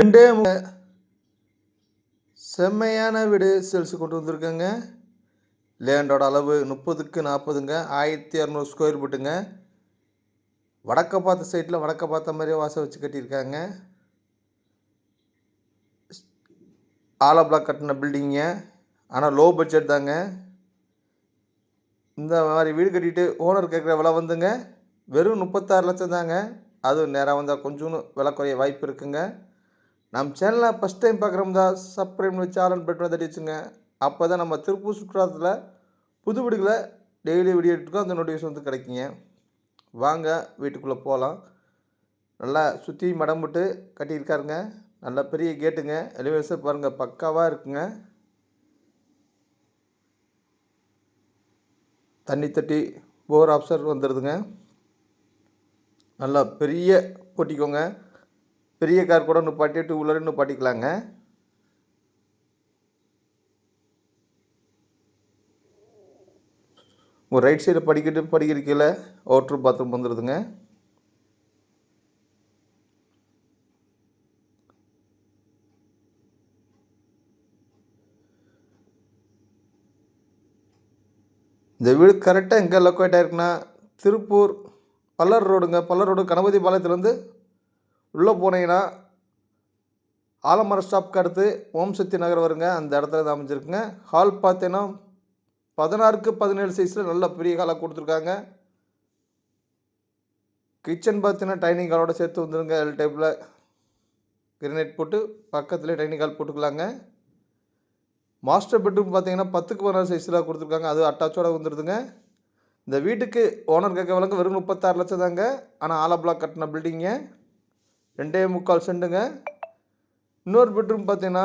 ரெண்டே செம்மையான வீடு சேல்ஸு கொண்டு வந்திருக்கேங்க. லேண்டோட அளவு முப்பதுக்கு நாற்பதுங்க. ஆயிரத்தி இரநூறு ஸ்கொயர் ஃபீட்டுங்க வடக்க பார்த்த சைட்டில் வடக்க பார்த்த மாதிரியே வாசல் வச்சு கட்டியிருக்காங்க. ஆலோ பிளாக் கட்டின பில்டிங்க ஆனால் லோ பட்ஜெட் தாங்க. இந்த மாதிரி வீடு கட்டிட்டு ஓனர் கேட்குற விலை வந்துங்க. வெறும் முப்பத்தாறு லட்சம் தாங்க. அதுவும் நேராக வந்தால் கொஞ்சோன்னு விலை குறைய வாய்ப்பு இருக்குங்க. நம்ம சேனலை ஃபஸ்ட் டைம் பார்க்குறோம்தா சப்ஸ்கிரைப் வச்சு ஆலன் பெட்ரோல் தட்டி வச்சுங்க. அப்போ தான் நம்ம திருப்பூர் சுற்றுலாத்தில் புது வீடுகளை டெய்லி வீடியோ எடுத்துக்கோ அந்த நோட்டிஃபிகேஷன் வந்து கிடைக்குங்க. வாங்க வீட்டுக்குள்ளே போகலாம் நல்லா சுற்றி மடம் போட்டு கட்டியிருக்காருங்க. நல்ல பெரிய கேட்டுங்க எலிவேஷன் பாருங்கள் பக்காவாக இருக்குங்க. தண்ணி தட்டி போர் ஆப்சர் வந்துடுதுங்க நல்லா பெரிய போட்டிக்கோங்க. பெரிய கார் கூட நிப்பாட்டி டூ வீலர் நிப்பாட்டிக்கலாங்க. உங்கள் ரைட் சைடில் படிக்கிட்டு படிக்கிற கீழே ஓட்ரு பாத்ரூம் வந்துடுதுங்க இந்த வீடு கரெக்டாக எங்கே லொக்கேட் ஆயிருக்குன்னா திருப்பூர் பல்லர் ரோடுங்க பல்லர் ரோடு கணபதி பாளையத்துலேருந்து உள்ளே போனீங்கன்னா ஆலமர ஸ்டாப்க்கு அடுத்து ஓம் சக்தி நகர் வருங்க. அந்த இடத்துல தான் அமைஞ்சிருக்குங்க. ஹால் பார்த்தீங்கன்னா பதினாறுக்கு பதினேழு சைஸில் நல்ல பெரிய ஹாலாக கொடுத்துருக்காங்க. கிச்சன் பார்த்தீங்கன்னா டைனிங் ஹாலோட சேர்த்து வந்துருங்க. எல் டைப்பில் கிரனைட் போட்டு பக்கத்துலேயே டைனிங் ஹால் போட்டுக்கலாங்க. மாஸ்டர் பெட்ரூம் பார்த்தீங்கன்னா பத்துக்கு பதினாறு சைஸில் கொடுத்துருக்காங்க. அது அட்டாச்சோட வந்துடுதுங்க இந்த வீட்டுக்கு ஓனர் கேட்க விலங்கு வெறும் முப்பத்தாறு லட்சம் தாங்க. ஆனால் ஆலா பிளாக் கட்டின பில்டிங்க ரெண்டே முக்கால் செண்டுங்க இன்னொரு பெட்ரூம் பார்த்தீங்கன்னா